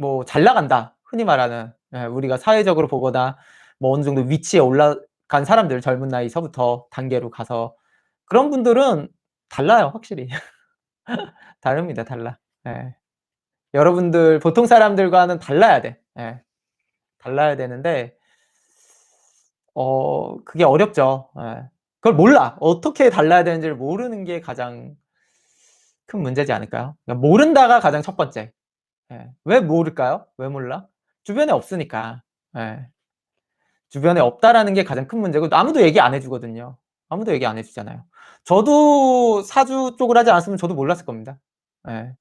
뭐 잘 나간다. 흔히 말하는 예 우리가 사회적으로 보거나 뭐 어느 정도 위치에 올라간 사람들 젊은 나이서부터 단계로 가서 그런 분들은 달라요 확실히. 다릅니다 달라. 예. 여러분들 보통 사람들과는 달라야 돼. 예. 달라야 되는데 어 그게 어렵죠. 예. 그걸 몰라. 어떻게 달라야 되는지를 모르는 게 가장 큰 문제지 않을까요? 그러니까 모른다가 가장 첫 번째. 예. 왜 모를까요? 왜 몰라? 주변에 없으니까. 예. 주변에 없다라는 게 가장 큰 문제고 아무도 얘기 안 해 주거든요. 아무도 얘기 안 해 주잖아요. 저도 사주 쪽을 하지 않았으면 저도 몰랐을 겁니다. 예.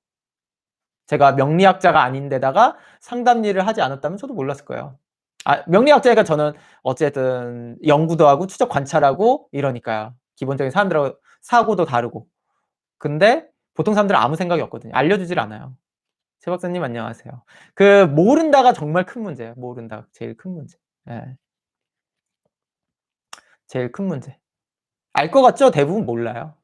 제가 명리학자가 아닌데다가 상담 일을 하지 않았다면 저도 몰랐을 거예요. 아 명리학자니까 저는 어쨌든 연구도 하고 추적 관찰하고 이러니까요. 기본적인 사람들하고 사고도 다르고. 근데 보통 사람들은 아무 생각이 없거든요. 알려주질 않아요. 최 박사님 안녕하세요. 그 모른다가 정말 큰 문제예요. 모른다 제일 큰 문제. 예. 제일 큰 문제. 알 것 같죠? 대부분 몰라요.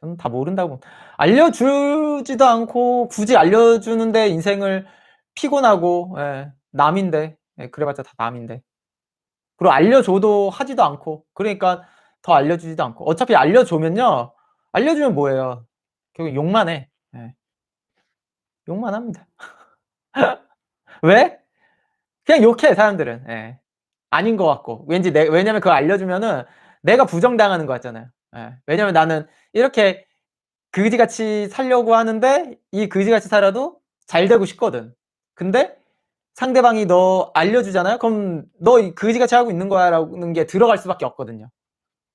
저는 다 모른다고 알려주지도 않고 굳이 알려주는데 인생을 피곤하고 예 남인데 예 그래봤자 다 남인데. 그리고 알려줘도 하지도 않고 그러니까 더 알려주지도 않고 어차피 알려주면요. 알려주면 뭐예요? 결국 욕만 해. 예. 욕만 합니다. 왜? 그냥 욕해 사람들은. 예. 아닌 것 같고 왠지 내 왜냐면 그걸 알려주면은 내가 부정당하는 것 같잖아요. 예. 왜냐면 나는 이렇게 그지같이 살려고 하는데 이 그지같이 살아도 잘 되고 싶거든. 근데 상대방이 "너 알려주잖아요?" 그럼 "너 이 그지같이 하고 있는 거야."라는 게 들어갈 수밖에 없거든요.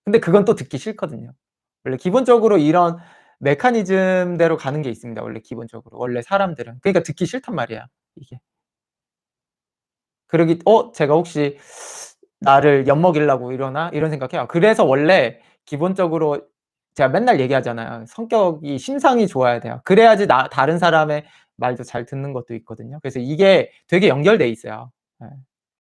근데 그건 또 듣기 싫거든요. 원래 기본적으로 이런 메커니즘대로 가는 게 있습니다 원래 기본적으로 원래 사람들은. 그러니까 듣기 싫단 말이야 이게. 그러기 어 제가 혹시 '나를 엿먹이려고 이러나?' 이런 생각해요. 그래서 원래 기본적으로 제가 맨날 얘기하잖아요. 성격이 심상이 좋아야 돼요. 그래야지 나 다른 사람의 말도 잘 듣는 것도 있거든요. 그래서 이게 되게 연결돼 있어요. 예.